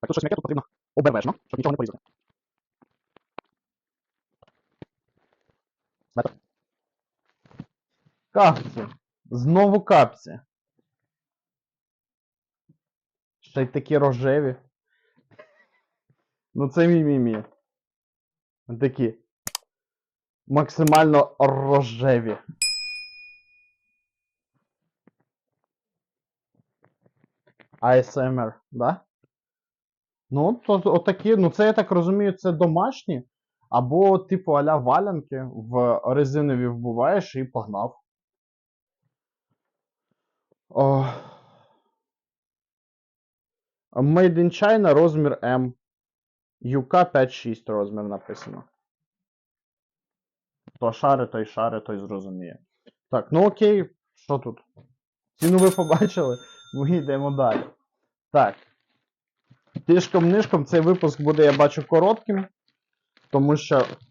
Так, тут щось м'яке, тут потрібно обережно, щоб нічого не порізати. Метр. Капці. Знову капці. Ще й такі рожеві. Ну це мі-мі-мі. Такі. Максимально рожеві. ASMR, да? Ну, то отакі, ну це я так розумію, це домашні. Або, типу, аля валянки в резинові вбуваєш і погнав. О. Made in China розмір M. UK 5-6 розмір написано. То шари, той шари, той зрозуміє. Так, ну окей, що тут? Ціну ви побачили? Ми йдемо далі. Так. Тишком-нишком цей випуск буде, я бачу, коротким. Тому що